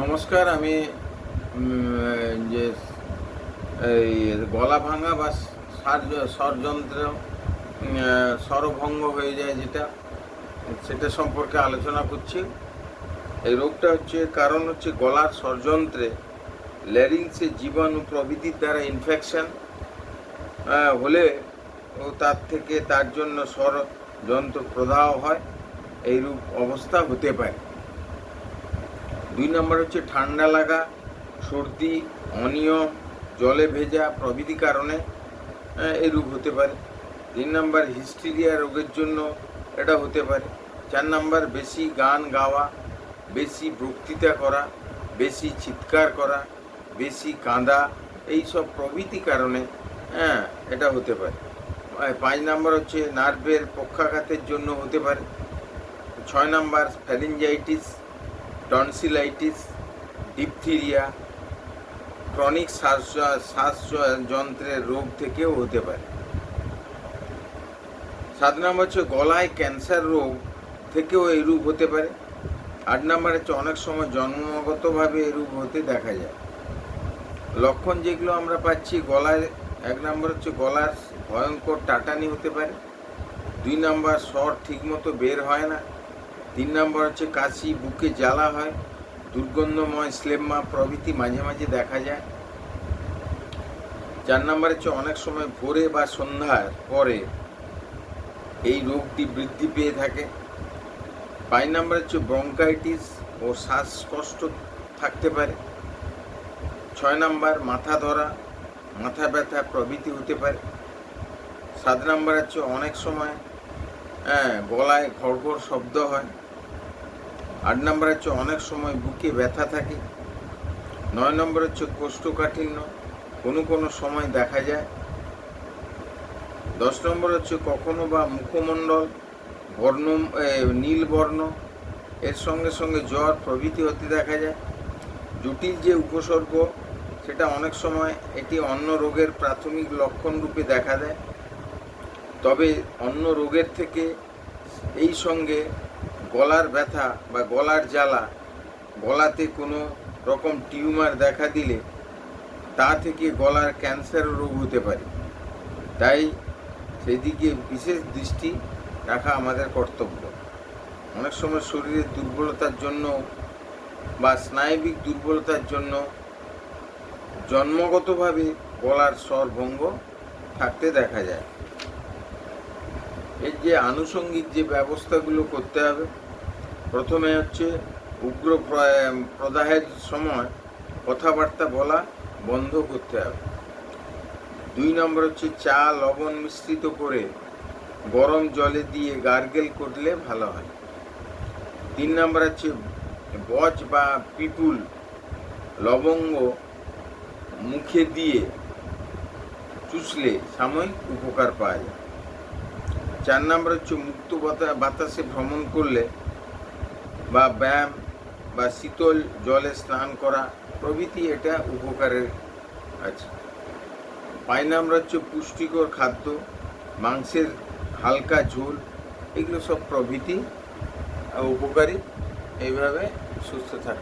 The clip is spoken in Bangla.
নমস্কার, আমি যে, এই গলা ভাঙা বা স্বরযন্ত্র স্বরভঙ্গ হয়ে যায় যেটা, সেটা সম্পর্কে আলোচনা করছি। এই রোগটা হচ্ছে, কারণ হচ্ছে গলার স্বরযন্ত্রে ল্যারিংসে জীবাণু প্রভৃতির দ্বারা ইনফেকশন হলে ও তার থেকে তার জন্য স্বরযন্ত্র প্রদাহ হয়। এইরূপ অবস্থা হতে পারে। দুই নম্বর হচ্ছে ঠান্ডা লাগা, সর্দি, অনিয়ম, জলে ভেজা প্রভৃতি কারণে এই রোগ হতে পারে। তিন নম্বর হিস্টিরিয়া রোগের জন্য এটা হতে পারে। চার নম্বর বেশি গান গাওয়া, বেশি বক্তৃতা করা, বেশি চিৎকার করা, বেশি কাঁদা এই সব প্রভৃতি কারণে হ্যাঁ এটা হতে পারে। পাঁচ নম্বর হচ্ছে নার্ভের পক্ষাঘাতের জন্য হতে পারে। ছয় নম্বর ফ্যারিঞ্জাইটিস টনসিলাইটিস, ডিপথিরিয়া, ক্রনিক শ্বাস শ্বাসযন্ত্রের রোগ থেকেও হতে পারে। সাত নম্বর হচ্ছে গলায় ক্যান্সার রোগ থেকেও এই রূপ হতে পারে। আট নম্বর হচ্ছে অনেক সময় জন্মগতভাবে এই রোগ হতে দেখা যায়। লক্ষণ যেগুলো আমরা পাচ্ছি, গলায় এক নম্বর হচ্ছে গলার ভয়ঙ্কর টাটানি হতে পারে। দুই নম্বর স্বর ঠিকমতো বের হয় না। তিন নম্বর হচ্ছে কাশি, বুকে জ্বালা হয়, দুর্গন্ধময় স্লেম্মা প্রভৃতি মাঝে মাঝে দেখা যায়। চার নম্বর হচ্ছে অনেক সময় ভোরে বা সন্ধ্যার পরে এই রোগটি বৃদ্ধি পেয়ে থাকে। পাঁচ নম্বর হচ্ছে ব্রঙ্কাইটিস ও শ্বাসকষ্ট থাকতে পারে। ছয় নম্বর মাথা ধরা, মাথা ব্যথা প্রভৃতি হতে পারে। সাত নম্বর হচ্ছে অনেক সময় হ্যাঁ গলায় ঘড়ঘড় শব্দ হয়। আট নম্বর হচ্ছে অনেক সময় বুকে ব্যথা থাকে। নয় নম্বর হচ্ছে কোষ্ঠকাঠিন্য। কোনো কোনো সময় দেখা যায়। দশ নম্বর হচ্ছে কখনো বা মুখমণ্ডল বর্ণ এ, নীল বর্ণ এর সঙ্গে সঙ্গে জ্বর প্রভৃতি হতে দেখা যায়। জটিল যে উপসর্গ সেটা অনেক সময় এটি অন্য রোগের প্রাথমিক লক্ষণ রূপে দেখা দেয়। তবে অন্য রোগের থেকে এই সঙ্গে গলার ব্যথা বা গলার জ্বালা, গলাতে কোনো রকম টিউমার দেখা দিলে তা থেকে গলার ক্যান্সার রোগ হতে পারে। তাই সেদিকে বিশেষ দৃষ্টি রাখা আমাদের কর্তব্য। অনেক সময় শরীরের দুর্বলতার জন্য বা স্নায়বিক দুর্বলতার জন্য জন্মগতভাবে গলার স্বরভঙ্গ থাকতে দেখা যায়। এর যে আনুষঙ্গিক যে ব্যবস্থাগুলো করতে হবে, প্রথমে হচ্ছে উগ্র প্র- প্রদাহের সময় কথাবার্তা বলা বন্ধ করতে হবে। দুই নম্বর হচ্ছে চা, লবণ মিশ্রিত করে গরম জলে দিয়ে গার্গেল করলে ভালো হয়। তিন নম্বর হচ্ছে বজ বা পিপুল লবঙ্গ মুখে দিয়ে চুষলে সাময়িক উপকার পাওয়া যায়। চার নম্বর হচ্ছে মুক্ত বাতা- বাতাসে ভ্রমণ করলে বা ব্যায়াম বা শীতল জলে স্নান করা প্রভৃতি এটা উপকারের আছে। পাঁচ নম্বর হচ্ছে পুষ্টিকর খাদ্য, মাংসের হালকা ঝোল, এগুলো সব প্রভৃতি উপকারী। এইভাবে সুস্থ থাকে